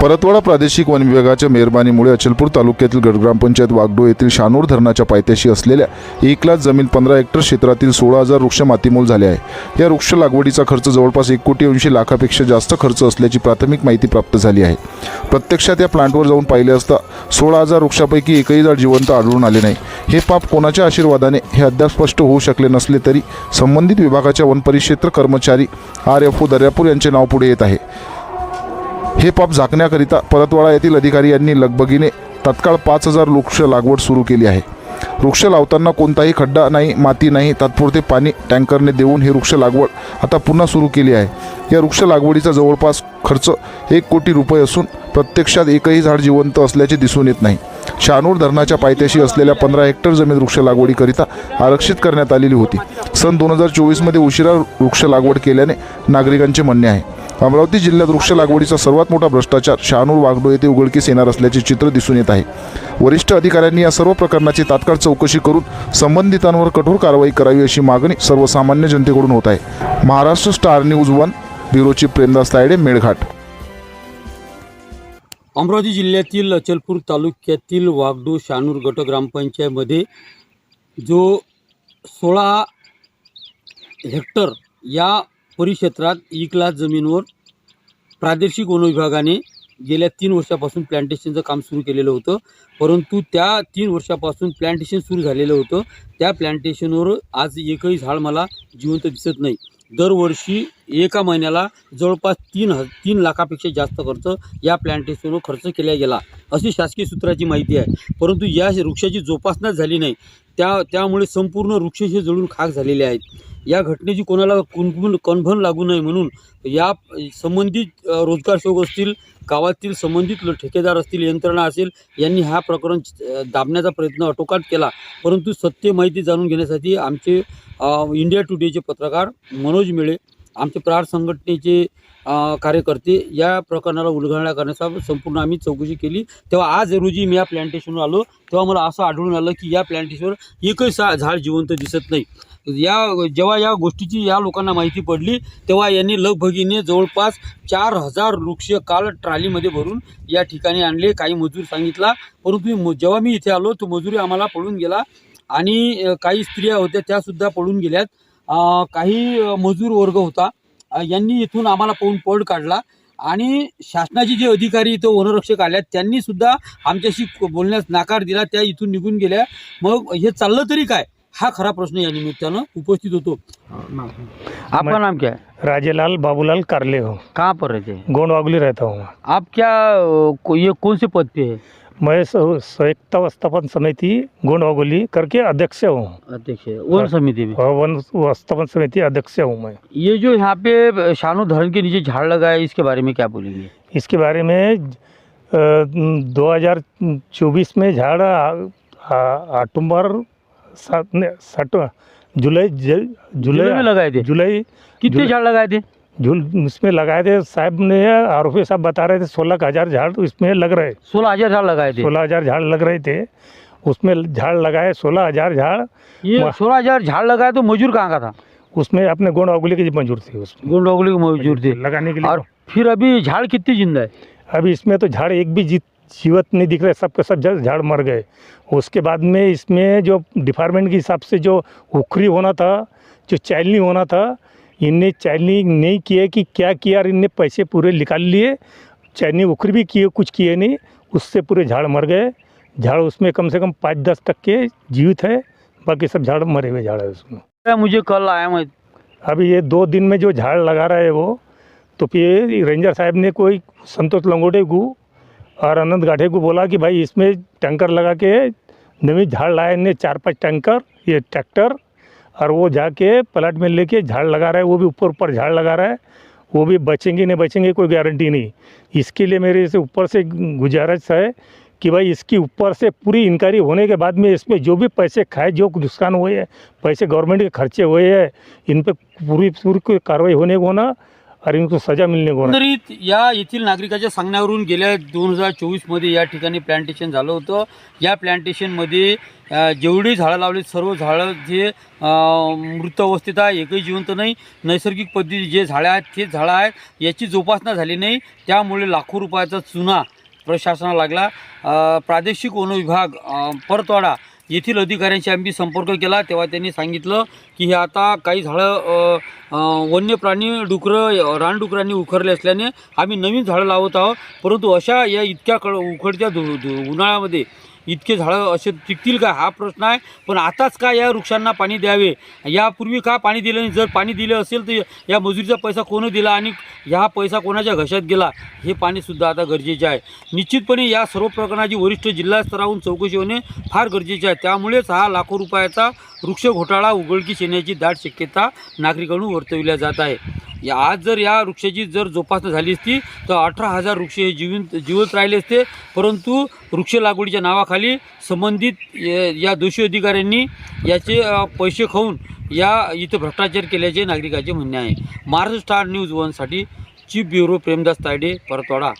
परतवाडा प्रादेशिक वन विभागाच्या मेहरबानीमुळे अचलपूर तालुक्यातील गडग्रामपंचायत वागडो येथील शानूर धरणाच्या पायथ्याशी असलेल्या एक लाख जमीन पंधरा हेक्टर क्षेत्रातील सोळा हजार वृक्ष मातीमोल झाले आहे. या वृक्ष लागवडीचा खर्च जवळपास एक कोटी ऐंशी लाखापेक्षा जास्त खर्च असल्याची प्राथमिक माहिती प्राप्त झाली आहे. प्रत्यक्षात या प्लांटवर जाऊन पाहिले असता सोळा हजार वृक्षापैकी एकही झाड जिवंत आढळून आले नाही. हे पाप कोणाच्या आशीर्वादाने हे अद्याप स्पष्ट होऊ शकले नसले तरी संबंधित विभागाच्या वनपरिक्षेत्र कर्मचारी आर एफ ओ दर्यापूर यांचे नाव पुढे येत आहे. हे पाप झाकण्याकरिता परतवाडा येथील अधिकारी यांनी लगबगीने तत्काळ पाच हजार वृक्ष लागवड सुरू केली आहे. वृक्ष लावताना कोणताही खड्डा नाही माती नाही तात्पुरते पाणी टँकरने देऊन ही वृक्ष लागवड आता पुन्हा सुरू केली आहे. या वृक्ष लागवडीचा जवळपास खर्च एक कोटी रुपये असून प्रत्यक्षात एकही झाड जिवंत असल्याचे दिसून येत नाही. शहानूर धरणाच्या पायथ्याशी असलेल्या पंधरा हेक्टर जमीन वृक्ष लागवडीकरिता आरक्षित करण्यात आलेली होती. सन दोन हजार चोवीसमध्ये उशिरा वृक्ष लागवड केल्याने नागरिकांचे म्हणणे आहे. अमरावती जिल्ह्यात वृक्ष लागवडीचा सर्वात मोठा भ्रष्टाचार शहानूर वागडो येथे उघडकीस येणार असल्याचे चित्र दिसून येत आहे. वरिष्ठ अधिकाऱ्यांनी या सर्व प्रकरणाची तात्काळ चौकशी करून संबंधितांवर कठोर कारवाई करावी अशी मागणी सर्वसामान्य जनतेकडून होत आहे. Maharashtra star news one bureau Premdas Tayde Melghat. Amravati जिल्ह्यातील अचलपूर तालुक्यातील वागडो शानूर गट ग्रामपंचायतमध्ये जो सोळा हेक्टर या परिक्षेत्रात एक लाख जमीनवर प्रादेशिक वन विभागाने गेल्या तीन वर्षापासून प्लांटेशनचं काम सुरू केलेलं होतं. परंतु त्या तीन वर्षापासून प्लांटेशन सुरू झालेलं होतं. त्या प्लांटेशनवर आज एकही झाड मला जिवंत दिसत नाही. दरवर्षी एका महिन्याला जवळपास तीन ह तीन लाखापेक्षा जास्त खर्च या प्लांटेशनवर खर्च केला गेला अशी शासकीय सूत्राची माहिती आहे. परंतु या वृक्षाची जोपासनाच झाली नाही. त्या त्यामुळे संपूर्ण वृक्ष हे जळून खाक झालेले आहेत. या घटनेची कोणाला कुणकुण कणभन लागू नये म्हणून या संबंधित रोजगार सेवक असतील गावातील संबंधित ठेकेदार असतील यंत्रणा असेल यांनी हा प्रकरण दाबण्याचा प्रयत्न आटोकाट केला. परंतु सत्य माहिती जाणून घेण्यासाठी आमचे इंडिया टुडेचे पत्रकार मनोज मिळे आमचे प्रहार संघटनेचे कार्यकर्ते या प्रकरणाला उलगडण्या करण्याचा संपूर्ण आम्ही चौकशी केली. तेव्हा आज रोजी मी या प्लॅन्टेशनवर आलो. तेव्हा मला असं आढळून आलं की या प्लॅन्टेशनवर एकही सा झाड जिवंत दिसत नाही. या जेव्हा या गोष्टीची या लोकांना माहिती पडली तेव्हा यांनी लगभगीने जवळपास चार हजार वृक्ष काल ट्रालीमध्ये भरून या ठिकाणी आणले. काही मजूर सांगितला. परंतु म- जेव्हा मी इथे आलो तो मजुरी आम्हाला पळून गेला. आणि काही स्त्रिया होत्या त्यासुद्धा पळून गेल्यात. काही मजूर वर्ग होता. यांनी इथून आम्हाला पाहून पळ काढला. आणि शासनाचे जे अधिकारी इथं वनरक्षक आल्यात त्यांनी सुद्धा आमच्याशी बोलण्यास नाकार दिला. त्या इथून निघून गेल्या. मग हे चाललं तरी काय? हा खरा प्रश्न या निमित्तानं उपस्थित होतो. आपका नाम क्या है? राजेलाल बाबूलाल कारले हो. कहाँ पर रहते हैं? गोंडवागुली रहता हूँ मैं। आप क्या अ, को- ये कौन से पद पे है? मैं स- संयुक्त व्यवस्थापन समिति गोंडवागुली करके अध्यक्ष हूँ. अध्यक्ष है। वन समिति में? और वन व्यवस्थापन समिति अध्यक्ष हूँ मैं. ये जो यहाँ पे शानु धरण के नीचे झाड़ लगा है इसके बारे में क्या बोलेंगे? इसके बारे में दो हज़ार चौबीस में झाड़ आ- आ- अक्टूबर सात ने- सात जुलाई जुलाई में लगाए थे? जुलाई कितने झाड़ लगाए थे? जुल उसमें लगाए थे साहब ने आरोपी साहब बता रहे थे सोलह हज़ार झाड़ इसमें लग रहे। सोलह हज़ार झाड़ लगाए थे? सोलह हज़ार झाड़ लग रहे थे। उसमें झाड़ लगाए सोलह हज़ार झाड़। ये सोलह हज़ार झाड़ लगाए तो मजूर कहाँ का था? उसमें अपने गोंड अगुली की मंजूर थी उसमें। गोंडोगली के मजूर थे। लगाने के लिए। और फिर अभी झाड़ कितनी ज़िंदा है? अभी इसमें तो झाड़ एक भी जीत जीवत नहीं दिख रहे सब के सब झाड़ मर गए। उसके बाद में इसमें जो डिपार्टमेंट के हिसाब से जो उखरी होना था जो चैलनी होना था इनने चैलनी नहीं किए कि क्या किया और इनने पैसे पूरे निकाल लिए। चैनी उखरी भी किए कुछ किए नहीं उससे पूरे झाड़ मर गए। झाड़ उसमें कम से कम पाँच दस टक्के जीवित है बाकी सब झाड़ मरे हुए झाड़ है उसमें। मुझे कल आया मैं। अभी ये दो दिन में जो झाड़ लगा रहा है वो तो फिर रेंजर साहब ने कोई संतोष लंगोटे को और अनंत गाठे को बोला कि भाई इसमें टैंकर लगा के नवीन झाड़ लाए ने, चार पाँच टैंकर, ये ट्रैक्टर, और वो जाके प्लाट में लेके झाड़ लगा रहा है, वो भी ऊपर ऊपर झाड़ लगा रहा है, वो भी बचेंगे, नहीं बचेंगे कोई गारंटी नहीं। इसके लिए मेरे से ऊपर से गुजारिश है कि भाई इसकी ऊपर से पूरी इंक्वायरी होने के बाद में इसमें जो भी पैसे खाए, जो नुकसान हुए हैं, पैसे गवर्नमेंट के खर्चे हुए हैं, इन पर पूरी पूरी कोई कार्रवाई होने को ना और इनको सज़ा मिलने को एकंदरीत या येथील नागरिकाच्या सांगण्यावरून गेल्या दोन हजार चोवीसमध्ये या ठिकाणी प्लांटेशन झालं होतं. या प्लांटेशनमध्ये अ, जेवढी झाडं लावली सर्व झाडं जे अ, मृत अवस्थेत आहे एकही जिवंत नाही. नैसर्गिक पद्धती जे झाडं आहेत तेच झाडं आहेत याची जोपासना झाली नाही. त्यामुळे लाखो रुपयाचा चुना प्रशासनाला लागला. अ, प्रादेशिक वन विभाग अ, परतवाडा येथील अधिकाऱ्यांशी आम्ही संपर्क केला तेव्हा त्यांनी सांगितलं की हे आता काही झाडं वन्य प्राणी डुकरं रानडुकरांनी उखरले असल्याने आम्ही नवीन झाडं लावत आहोत. परंतु अशा या इतक्या कड उखडत्या धु धु उन्हाळ्यामध्ये इतके झाडं असे टिकतील का? हा प्रश्न आहे. पण आताच का या वृक्षांना पाणी द्यावे? यापूर्वी का पाणी दिलं नाही? जर पाणी दिलं असेल तर या मजुरीचा पैसा कोणी दिला आणि ह्या पैसा कोणाच्या घशात गेला? हे पाणीसुद्धा आता गरजेचे आहे. निश्चितपणे या सर्व प्रकरणाची वरिष्ठ जिल्हा स्तरावरून चौकशी होणे फार गरजेचे आहे. त्यामुळेच हा लाखो रुपयाचा वृक्ष घोटाळा उघडकीस येण्याची दाट शक्यता नागरिकांकडून वर्तविल्या जात आहे. या आज जर या वृक्षाची जर जोपासना झाली असती तर अठरा हजार वृक्ष हे जिवंत जिवंत राहिले असते. परंतु वृक्ष लागवडीच्या नावाखाली संबंधित या या दोषी अधिकाऱ्यांनी याचे पैसे खाऊन या इथं भ्रष्टाचार केल्याचे नागरिकाचे म्हणणे आहे. महाराष्ट्र स्टार न्यूज वनसाठी चीफ ब्युरो प्रेमदास तायडे परतवाडा.